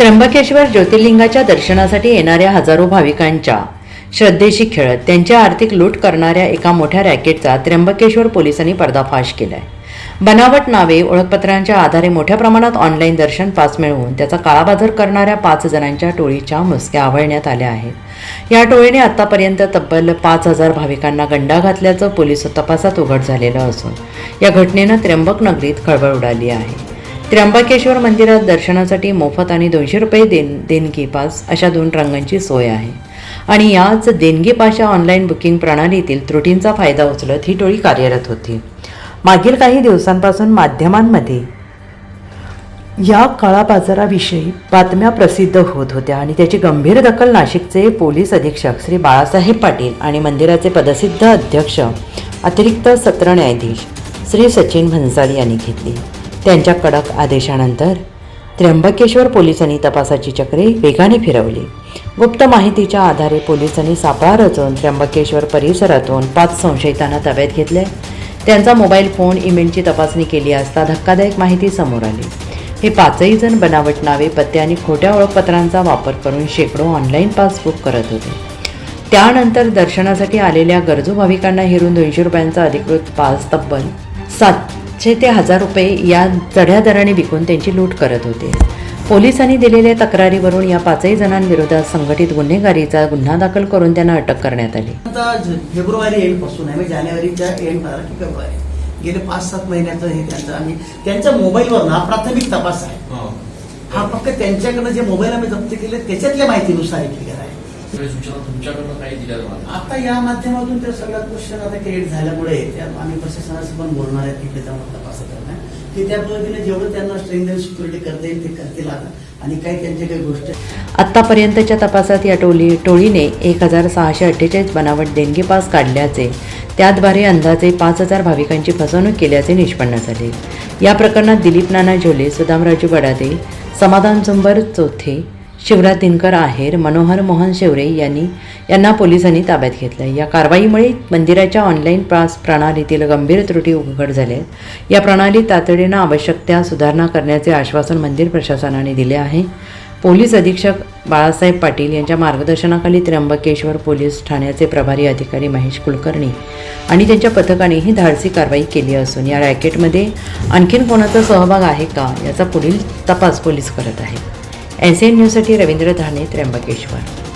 त्र्यंबकेश्वर ज्योतिर्लिंगाच्या दर्शनासाठी येणाऱ्या हजारो भाविकांच्या श्रद्धेशी खेळत त्यांच्या आर्थिक लूट करणाऱ्या एका मोठ्या रॅकेटचा त्र्यंबकेश्वर पोलिसांनी पर्दाफाश केलाय. बनावट नावे ओळखपत्रांच्या आधारे मोठ्या प्रमाणात ऑनलाईन दर्शन पास मिळवून त्याचा काळाबाजार करणाऱ्या पाच जणांच्या टोळीच्या मुसक्या आवळण्यात आल्या आहेत. या टोळीने आतापर्यंत तब्बल पाच हजार भाविकांना गंडा घातल्याचं पोलीस तपासात उघड झालेलं असून या घटनेनं त्र्यंबक नगरीत खळबळ उडाली आहे. त्र्यंबकेश्वर मंदिरात दर्शनासाठी मोफत आणि दोनशे रुपये देन देणगी पास अशा दोन रंगांची सोय आहे. आणि याच देणगी पासच्या ऑनलाईन बुकिंग प्रणालीतील त्रुटींचा फायदा उचलत ही टोळी कार्यरत होती. मागील काही दिवसांपासून माध्यमांमध्ये या काळा बाजाराविषयी बातम्या प्रसिद्ध होत होत्या आणि त्याची गंभीर दखल नाशिकचे पोलीस अधीक्षक श्री बाळासाहेब पाटील आणि मंदिराचे पदसिद्ध अध्यक्ष अतिरिक्त सत्र न्यायाधीश श्री सचिन भन्साळी यांनी घेतली. त्यांच्या कडक आदेशानंतर त्र्यंबकेश्वर पोलिसांनी तपासाची चक्रे वेगाने फिरवली. गुप्त माहितीच्या आधारे पोलिसांनी सापळा रचून त्र्यंबकेश्वर परिसरातून पाच संशयितांना ताब्यात घेतले. त्यांचा मोबाईल फोन ईमेलची तपासणी केली असता धक्कादायक माहिती समोर आली. हे पाचही जण बनावट नावे पत्ते आणि खोट्या ओळखपत्रांचा वापर करून शेकडो ऑनलाईन पासबुक करत होते. त्यानंतर दर्शनासाठी आलेल्या गरजू भाविकांना हिरून दोनशे रुपयांचा अधिकृत पास तब्बल सात सातशे ते हजार रुपये या चढ्या दराने विकून त्यांची लूट करत होते. पोलिसांनी दिलेल्या तक्रारीवरून या पाचही जणांविरोधात संघटित गुन्हेगारीचा गुन्हा दाखल करून त्यांना अटक करण्यात आली. आता फेब्रुवारी एंडपासून आहे म्हणजे जानेवारीच्या एंड फेब्रुवारी. गेले पाच सात महिन्याचं हे त्यांचं आम्ही त्यांच्या मोबाईलवर ना प्राथमिक तपास आहे. हा. फक्त त्यांच्याकडनं जे मोबाईल आम्ही जप्त केले त्याच्यातल्या माहितीनुसार हे क्लिअर आहे. सूचना तुमच्याकडनं काही दिल्या जाणार आता या माध्यमातून त्या सगळ्या क्वेश्चन आता क्रिएट झाल्यामुळे आम्ही प्रशासनाशी पण बोलणार आहे की त्याच्यावर तपास करणार की त्या पद्धतीने जेवढं त्यांना स्ट्रेंथ आणि सिक्युरिटी करता येईल ते करतील आता. आणि काही त्यांच्या काही गोष्टी आत्तापर्यंतच्या तपासात या टोली टोळीने एक हजार सहाशे अठ्ठेचाळीस बनावट देणगी पास काढल्याचे त्याद्वारे अंदाजे पाच हजार भाविकांची फसवणूक केल्याचे निष्पन्न झाले. या प्रकरणात दिलीप नाना झोले सुदामराजू बडादे समाधान झुंबर चोथे शिवराज दिनकर आहेर मनोहर मोहन शेवरे यांनी यांना पोलिसांनी ताब्यात घेतलं या कारवाईमुळे मंदिराच्या ऑनलाईन पास प्रणालीतील गंभीर त्रुटी उघड झाल्या आहेत. या प्रणालीत तातडीनं आवश्यक त्या सुधारणा करण्याचे आश्वासन मंदिर प्रशासनाने दिले आहे. पोलीस अधीक्षक बाळासाहेब पाटील यांच्या मार्गदर्शनाखाली त्र्यंबकेश्वर पोलीस ठाण्याचे प्रभारी अधिकारी महेश कुलकर्णी आणि त्यांच्या पथकाने ही धाडसी कारवाई केली असून या रॅकेटमध्ये आणखीन कोणाचा सहभाग आहे का याचा पुढील तपास पोलीस करत आहेत. एन सी एन न्यूजसाठी रवींद्र धाने त्र्यंबकेश्वर.